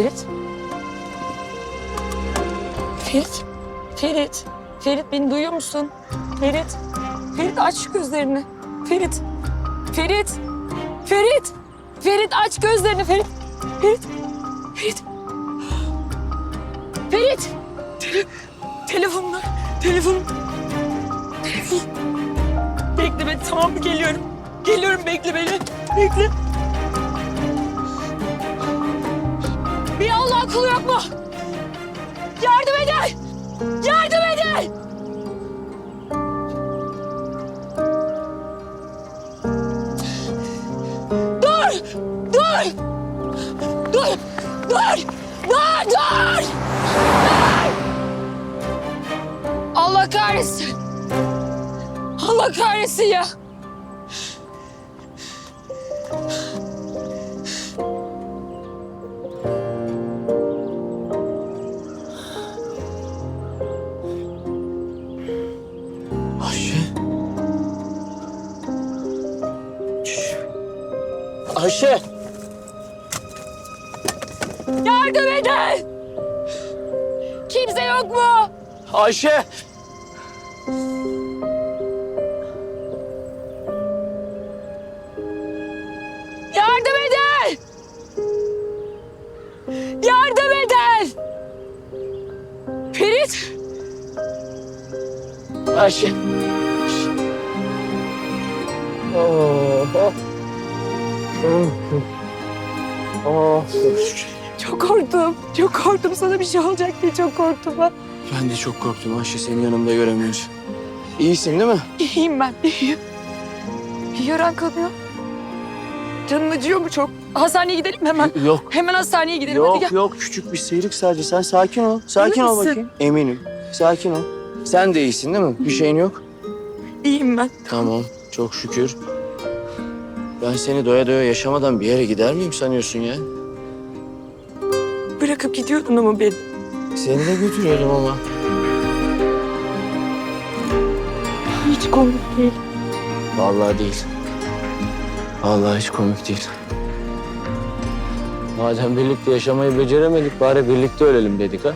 Ferit. Ferit. Ferit. Ferit beni duyuyor musun? Ferit. Ferit aç gözlerini. Ferit. Ferit. Ferit. Ferit aç gözlerini Ferit. Ferit. Ferit. Ferit. Tele telefonlar. Telefon. Telefon. Bekle ben tamam mı geliyorum. Geliyorum bekle beni. Bekle. Bir Allah kulu yok mu? Yardım edin! Yardım edin! Dur! Dur! Dur! Dur! Dur! Dur! Allah kahretsin! Allah kahretsin ya! Ayşe. Yardım edin! Kimse yok mu? Ayşe. Yardım edin! Yardım edin! Ferit! Ayşe. Oh. Oh. Oh. Çok korktum. Çok korktum. Sana bir şey olacak diye çok korktum ben. Ben de çok korktum Ayşe seni yanımda göremiyoruz. İyisin değil mi? İyiyim ben. İyiyim. Yaran kanıyor. Canın acıyor mu çok? Hastaneye gidelim mi hemen. Yok. Hemen hastaneye gidelim. Hadi Yok gel. yok küçük bir sıyrık sadece. Sen sakin ol. Sakin ol misin? bakayım. Eminim. Sakin ol. Sen de iyisin değil mi? Bir şeyin yok. İyiyim ben. Tamam. Çok şükür. Ben seni doya doya yaşamadan bir yere gider miyim sanıyorsun ya? Bırakıp gidiyordun ama beni. Seni de götürüyordum ama. Hiç komik değil. Vallahi değil. Vallahi hiç komik değil. Madem birlikte yaşamayı beceremedik bari birlikte ölelim dedik ha.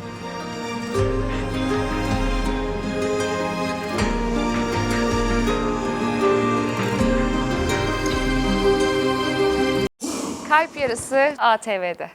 Kalp Yarısı ATV'de.